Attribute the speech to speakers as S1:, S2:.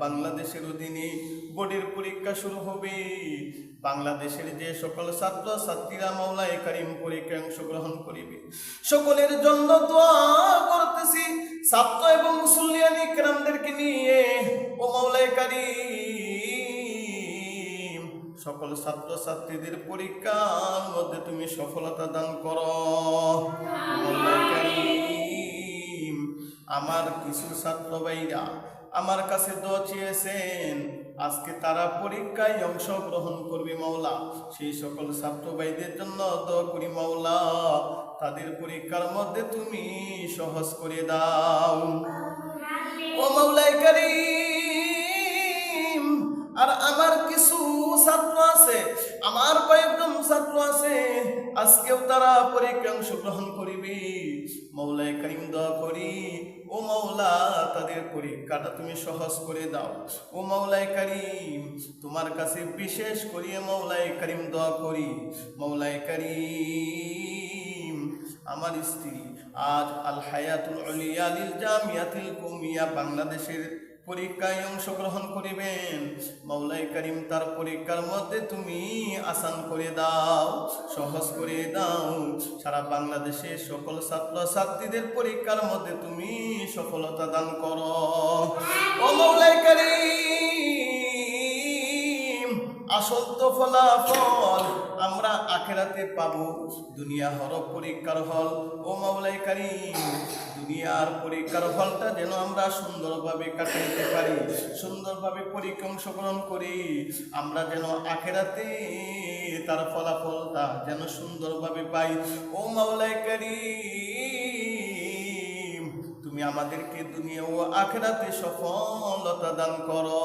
S1: বাংলাদেশের অধীনে বোর্ডের পরীক্ষা শুরু হবে। বাংলাদেশের যে সকল ছাত্র, ছাত্রীরা মাওলায়ে কারিম পরীক্ষায় অংশগ্রহণ করিবে, সকলের জন্য দোয়া করতেছি। ছাত্র এবং মুসল্লিয়ান ইকরামদেরকে সকল ছাত্র ছাত্রীদের পরীক্ষার মধ্যে তুমি সফলতা দান করো। আমার কিছু ছাত্র ভাইরা আমার কাছে দোয়া চেয়েছেন। আজকে তারা পরীক্ষায় অংশগ্রহণ করবে মাওলা। সেই সকল ছাত্র ভাইদের জন্য দোয়া করি মাওলা। তাদের পরীক্ষার মধ্যে তুমি সহজ করে দাও। ও মাওলাই করিম, আর আমার ছাত্র আছে, আমার কয়েকজন ছাত্র আছে, আজকেও তারা পরীক্ষা অংশগ্রহণ করিবে। মৌলাই করিম দোয়া করি, ও মাওলা তাদের পরীক্ষাটা তুমি সহজ করে দাও। ও মাওলাই করিম, তোমার কাছে বিশেষ করিয়ে মৌলাই করিম দোয়া করি। মৌলাই করিম, আমার স্ত্রী, আজ আল হায়াতুল আলিয়া লিল জামিয়াতিল কৌমিয়া বাংলাদেশের পরীক্ষায় অংশগ্রহণ করিবেন। মৌলাই করিম তার পরীক্ষার মধ্যে তুমি আসান করে দাও, সহজ করে দাও। সারা বাংলাদেশের সকল ছাত্র ছাত্রীদের পরীক্ষার মধ্যে তুমি সফলতা দান করো। ও মৌলাই করিম, আসল তো ফলাফল আখেরাতে পাবো। দুনিয়া হর পরীক্ষার হল। ও মাওলাই কারিম, দুনিয়ার পরীক্ষার ফলটা যেন আমরা সুন্দরভাবে কাটাইতে পারি, সুন্দরভাবে পরীক্ষা অংশগ্রহণ করি। আমরা যেন আখেরাতে তার ফলাফলটা যেন সুন্দরভাবে পাই। ও মাওলাই কারিম, তুমি আমাদেরকে দুনিয়া ও আখেরাতে সফলতা দান করো।